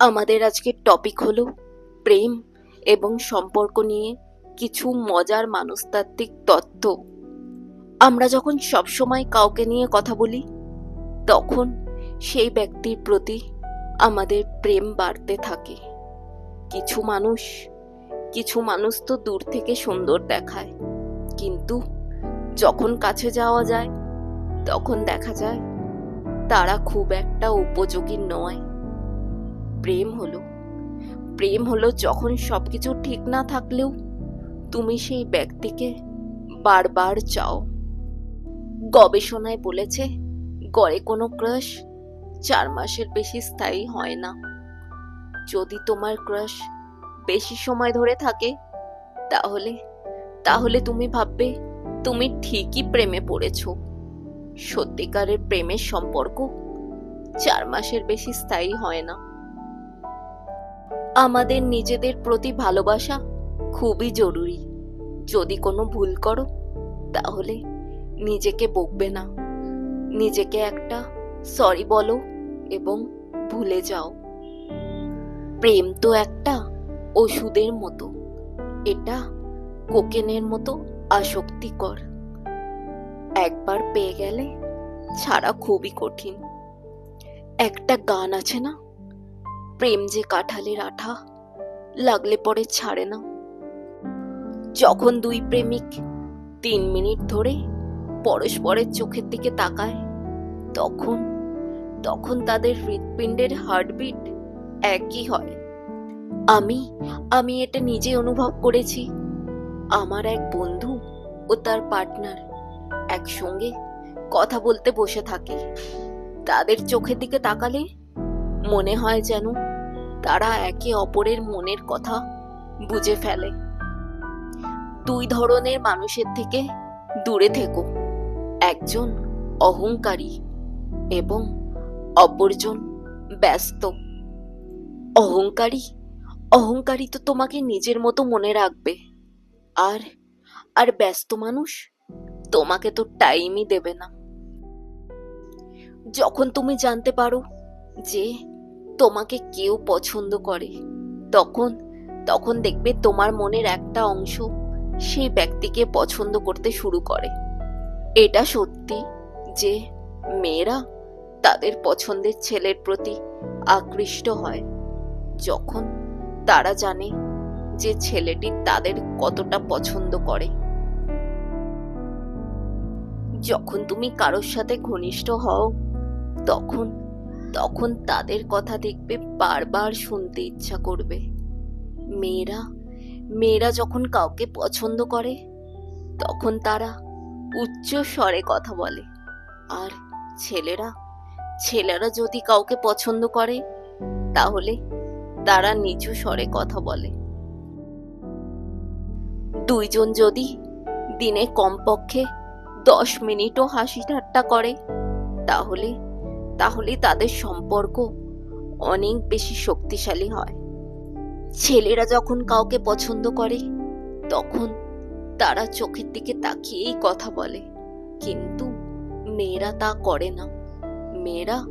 আমাদের আজকের টপিক হলো প্রেম এবং সম্পর্ক নিয়ে কিছু মজার মানসতাত্ত্বিক তত্ত্ব। আমরা যখন সবসময় কাউকে নিয়ে কথা বলি, তখন সেই ব্যক্তির প্রতি আমাদের প্রেম বাড়তে থাকে। কিছু মানুষ কিছু মানুষ তো দূর থেকে সুন্দর দেখায়, কিন্তু যখন কাছে যাওয়া যায়, তখন দেখা যায় তারা খুব একটা উপযোগী নয়। প্রেম হলো। প্রেম হলো যখন সবকিছু ঠিক না থাকলেও তুমি সেই ব্যক্তিকে বারবার চাও। গবেষণায় বলেছে, গড়ে কোনো ক্রাশ চার মাসের বেশি স্থায়ী হয় না। যদি তোমার ক্রাশ বেশি সময় ধরে থাকে, তাহলে তাহলে তুমি ভাববে, তুমি ঠিকই প্রেমে পড়েছ। সত্যিকারের প্রেমের সম্পর্ক চার মাসের বেশি স্থায়ী হয় না। আমাদের নিজেদের প্রতি ভালোবাসা খুবই জরুরি। যদি কোনো ভুল করো, তাহলে নিজেকে বকবে না। নিজেকে একটা সরি বলো এবং ভুলে যাও। প্রেম তো একটা ওষুধের মতো। এটা কোকেনের মতো আসক্তিকর। একবার পেয়ে গেলে ছাড়া খুবই কঠিন। একটা গান আছে না? প্রেম যে কাঁঠালের আঠা, লাগলে পরে ছাড়ে না। যখন দুই প্রেমিক তিন মিনিট ধরে পরস্পরের চোখের দিকে তাকায়, তখন তখন তাদের হৃৎপিণ্ডের হার্টবিট একই হয়। আমি আমি এটা নিজে অনুভব করেছি। আমার এক বন্ধু ও তার পার্টনার একসঙ্গে কথা বলতে বসে থাকে। তাদের চোখের দিকে তাকালে মনে হয় যেন তারা একে অপরের মনের কথা বুঝে ফেলে। দুই ধরনের মানুষের থেকে দূরে থেকো। একজন অহংকারী এবং অপরজন ব্যস্ত। অহংকারী অহংকারী তো তোমাকে নিজের মতো মনে রাখবে। আর আর ব্যস্ত মানুষ তোমাকে তো টাইমই দেবে না। যখন তুমি জানতে পারো যে তোমাকে কেউ পছন্দ করে। তখন তখন দেখবে তোমার মনের একটা অংশ সেই ব্যক্তিকে পছন্দ করতে শুরু করে। এটা সত্যি যে মেয়েরা তাদের পছন্দের ছেলের প্রতি আকৃষ্ট হয়। যখন তারা জানে যে ছেলেটি তাদের কতটা পছন্দ করে। যখন তুমি কারোর সাথে ঘনিষ্ঠ হও, তখন তখন তাদের কথা দেখবে, বারবার শুনতে ইচ্ছা করবে। মেয়েরা মেয়েরা যখন কাউকে পছন্দ করে, তখন তারা উচ্চ স্বরে কথা বলে। আর ছেলেরা ছেলেরা যদি কাউকে পছন্দ করে, তাহলে তারা নিচু স্বরে কথা বলে। দুইজন যদি দিনে কমপক্ষে দশ মিনিটও হাসি ঠাট্টা করে, তাহলে তাহলে তাদের সম্পর্ক অনেক বেশি শক্তিশালী হয়। ছেলেরা যখন কাউকে পছন্দ করে, তখন তারা চোখের দিকে তাকিয়েই কথা বলে। কিন্তু মেয়েরা তা করে না। মেয়েরা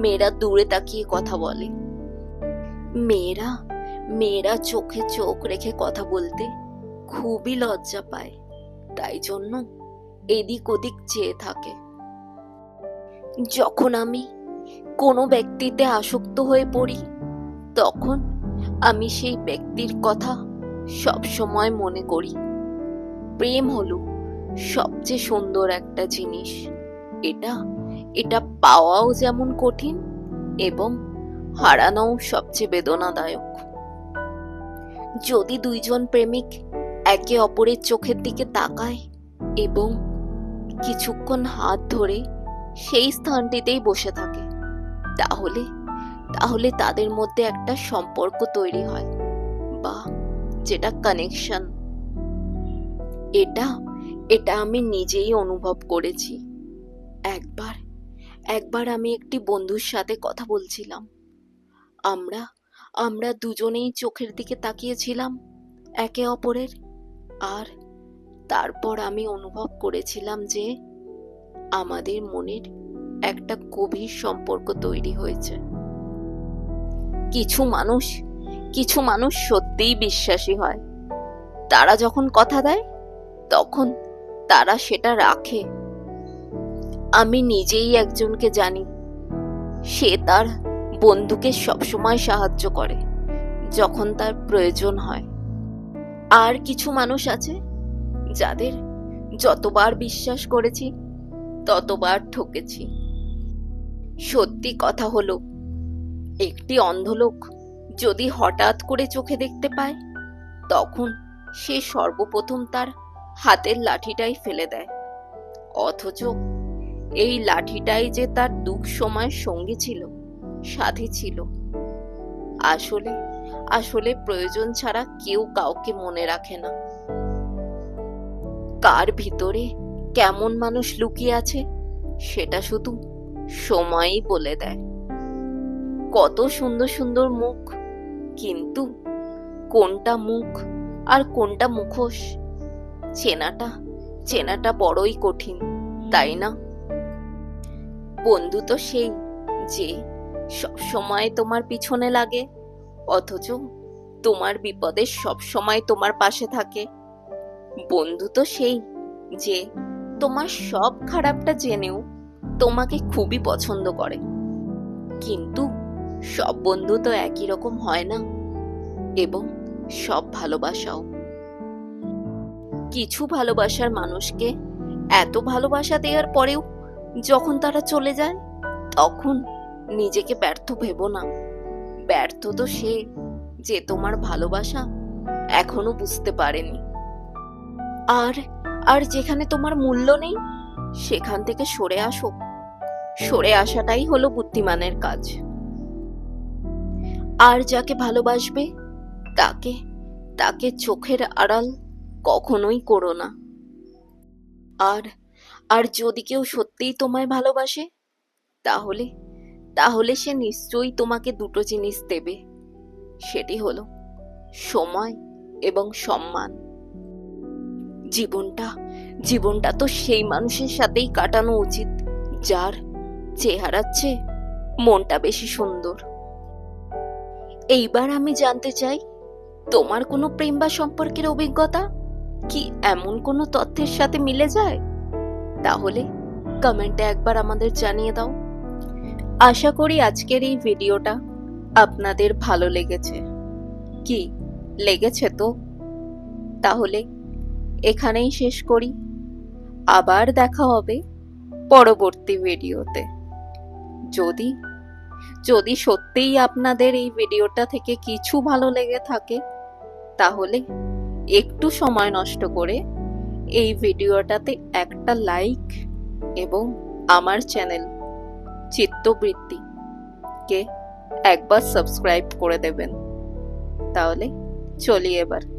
মেয়েরা দূরে তাকিয়ে কথা বলে। মেয়েরা মেয়েরা চোখে চোখ রেখে কথা বলতে খুবই লজ্জা পায়। তাই জন্য এদিক ওদিক চেয়ে থাকে। যখন আমি কোনো ব্যক্তিতে আসক্ত হয়ে পড়ি, তখন আমি সেই ব্যক্তির কথা সব সময় মনে করি। প্রেম হলো সবচেয়ে সুন্দর একটা জিনিস। এটা এটা পাওয়াও যেমন কঠিন এবং হারানোও সবচেয়ে বেদনাদায়ক। যদি দুইজন প্রেমিক একে অপরের চোখের দিকে তাকায় এবং কিছুক্ষণ হাত ধরে সেই স্থানটিতেই বসে থাকে। তাহলে তাহলে তাদের মধ্যে একটা সম্পর্ক তৈরি হয়। বা যেটা কানেকশন এটা এটা আমি নিজেই অনুভব করেছি। একবার একবার আমি একটি বন্ধুর সাথে কথা বলছিলাম। আমরা আমরা দুজনেই চোখের দিকে তাকিয়েছিলাম, একে অপরের। আর তারপর আমি অনুভব করেছিলাম যে আমাদের মনের একটা গভীর সম্পর্ক তৈরি হয়েছে। কিছু মানুষ কিছু মানুষ সত্যিই বিশ্বাসী হয়। তারা যখন কথা দেয়, তখন তারা সেটা রাখে। আমি নিজেই একজনকে জানি, সে তার বন্ধুকে সবসময় সাহায্য করে, যখন তার প্রয়োজন হয়। আর কিছু মানুষ আছে, যাদের যতবার বিশ্বাস করেছি ততবার ঠকেছি। সত্যি কথা হলো, একটি অন্ধলোক যদি হঠাৎ করে চোখে দেখতে পায়, তখন সে সর্বপ্রথম তার হাতের লাঠিটাই ফেলে দেয়। অথচ এই লাঠিটাই যে তার দুঃখ সময় সঙ্গী ছিল, সাথী ছিল। আসলে আসলে প্রয়োজন ছাড়া কেউ কাউকে মনে রাখে না। কার ভিতরে কেমন মানুষ লুকিয়ে আছে, সেটা শুধু সময়ই বলে দেয়। কত সুন্দর সুন্দর মুখ, কিন্তু কোনটা মুখ আর কোনটা মুখোশ? চেনাটা চেনাটা বড়ই কঠিন, তাই না? বন্ধু তো সেই যে সবসময় তোমার পিছনে লাগে, অথচ তোমার বিপদে সবসময় তোমার পাশে থাকে। বন্ধু তো সেই যে তোমার সব খারাপটা জেনেও তোমাকে খুবই পছন্দ করে। কিন্তু সব বন্ধু তো একই রকম হয় না, এবং সব ভালোবাসাও। কিছু ভালোবাসার মানুষকে এত ভালোবাসা দেওয়ার পরেও যখন তারা চলে যায়, তখন নিজেকে ব্যর্থ ভেব না। ব্যর্থ তো সে যে তোমার ভালোবাসা এখনও বুঝতে পারেনি। আর আর যেখানে তোমার মূল্য নেই, সেখান থেকে সরে আসো। সরে আসাটাই হলো বুদ্ধিমানের কাজ। আর যাকে ভালোবাসবে, তাকে তাকে চোখের আড়াল কখনোই করো না। আর আর যদি কেউ সত্যিই তোমায় ভালোবাসে, তাহলে তাহলে সে নিশ্চয়ই তোমাকে দুটো জিনিস দেবে। সেটি হলো সময় এবং সম্মান। জীবনটা। জীবনটা তো সেই মানুষের সাথেই কাটানো উচিত, যার চেহারার চেয়ে মনটা বেশি সুন্দর। এইবার আমি জানতে চাই, তোমার কোনো প্রেম বা সম্পর্কের অভিজ্ঞতা? কি এমন কোনো তথ্যের সাথে মিলে যায়? তাহলে কমেন্টে একবার আমাদের জানিয়ে দাও। আশা করি আজকের এই ভিডিওটা আপনাদের ভালো লেগেছে। কি, লেগেছে তো? তাহলে এখানেই শেষ করি। আবার দেখা হবে পরবর্তী ভিডিওতে। যদি যদি সত্যিই আপনাদের এই ভিডিওটা থেকে কিছু ভালো লেগে থাকে, তাহলে একটু সময় নষ্ট করে এই ভিডিওটাতে একটা লাইক এবং আমার চ্যানেল চিত্তবৃত্তি কে একবার সাবস্ক্রাইব করে দেবেন। তাহলে চলি এবার।